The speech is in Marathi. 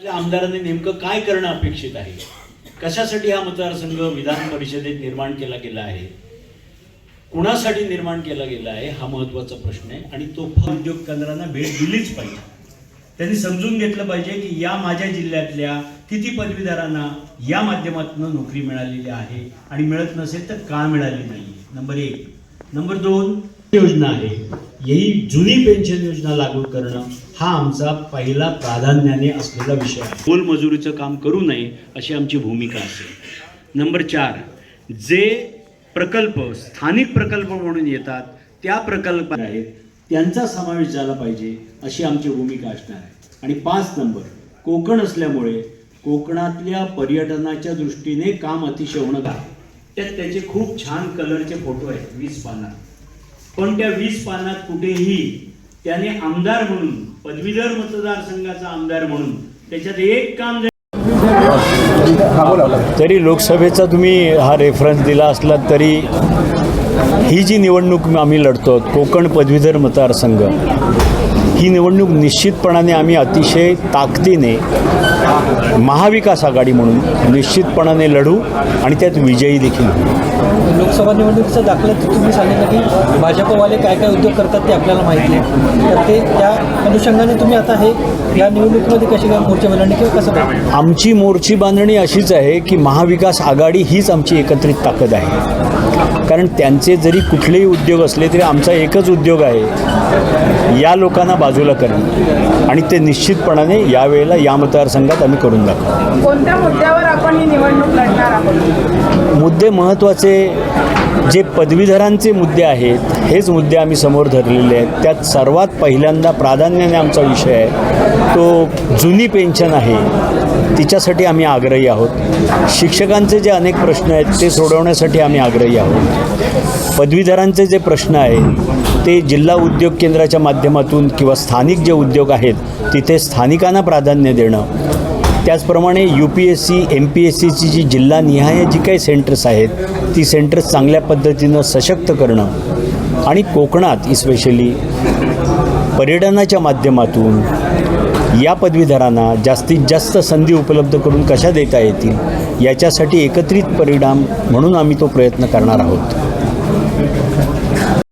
आपल्या आमदारांनी नेमकं काय करणं अपेक्षित आहे? कशासाठी हा मतदारसंघ विधान परिषदेत निर्माण केला गेला आहे? कुणासाठी निर्माण केला गेला आहे? हा महत्त्वाचा प्रश्न आहे. आणि तो उद्योग केंद्रांना भेट दिलीच पाहिजे. त्यांनी समजून घेतलं पाहिजे की या माझ्या जिल्ह्यातल्या किती पदवीधरांना या माध्यमातून नोकरी मिळालेली आहे आणि मिळत नसेल तर का मिळाली नाही नंबर एक. नंबर दोन योजना आहे. ही जुनी पेन्शन योजना लागू करणं हा आमचा पहिला प्राधान्याने असलेला विषय आहे. मोलमजुरीचं काम करू नये अशी आमची भूमिका असेल. नंबर चार जे प्रकल्प स्थानिक प्रकल्प म्हणून येतात त्या प्रकल्प आहेत त्यांचा समावेश झाला पाहिजे अशी आमची भूमिका असणार आहे. आणि पाच नंबर कोकण असल्यामुळे कोकणातल्या पर्यटनाच्या दृष्टीने काम अतिशय होणं का त्यात त्याचे खूप छान कलरचे फोटो आहेत वीस पानात. पण त्या वीस पानात कुठेही त्याने आमदार म्हणून पदवीधर मतदारसंघाचा आमदार म्हणून त्याच्यात एक काम तरी लोकसभेचा तुम्ही हा रेफरन्स दिला असला तरी ही जी निवडणूक आम्ही लढतो कोकण पदवीधर मतदारसंघ ही निवडणूक निश्चितपणाने आम्ही अतिशय ताकदीने महाविकास आघाडी म्हणून निश्चितपणाने लढू आणि त्यात विजयी देखील. लोकसभा निवडणुकीचा दाखला तुम्ही सांगितलं की भाजपवाले काय काय उद्योग करतात ते आपल्याला माहिती आहे तर ते त्या अनुषंगाने तुम्ही आता हे या निवडणुकीमध्ये कशी काय मोर्चा वेलांडी किंवा कसं आमची मोर्ची बांधणी अशीच आहे की महाविकास आघाडी हीच आमची एकत्रित ताकद आहे. कारण त्यांचे जरी कुठलेही उद्योग असले तरी आमचा एकच उद्योग आहे. या लोकांना बाजूला करणं आणि ते निश्चितपणाने यावेळेला या मतदारसंघात आम्ही करून दाखवू. कोणत्या मुद्द्यावर आपण ही निवडणूक लढणार आहोत? मुद्दे महत्त्वाचे जे पदवीधरांचे मुद्दे आहेत हेच मुद्दे आम्ही समोर धरलेले आहेत. त्यात सर्वात पहिल्यांदा प्राधान्याने आमचा विषय आहे तो जुनी पेन्शन आहे. तिच्यासाठी आम्ही आग्रही आहोत. शिक्षकांचे जे अनेक प्रश्न आहेत ते सोडवण्यासाठी आम्ही आग्रही आहोत. पदवीधरांचे जे प्रश्न आहेत ते जिल्हा उद्योग केंद्राच्या माध्यमातून किंवा स्थानिक जे उद्योग आहेत तिथे स्थानिकांना प्राधान्य देणं त्याचप्रमाणे U P S C M P S सीची जी जिल्हानिहाय जी काही सेंटर्स आहेत ती सेंटर्स चांगल्या पद्धतीनं सशक्त करणं आणि कोकणात इस्पेशली पर्यटनाच्या माध्यमातून या पदवीधरांना जास्तीत जास्त संधी उपलब्ध करून कशा देता येतील याच्यासाठी एकत्रित परिणाम म्हणून आम्ही तो प्रयत्न करणार आहोत.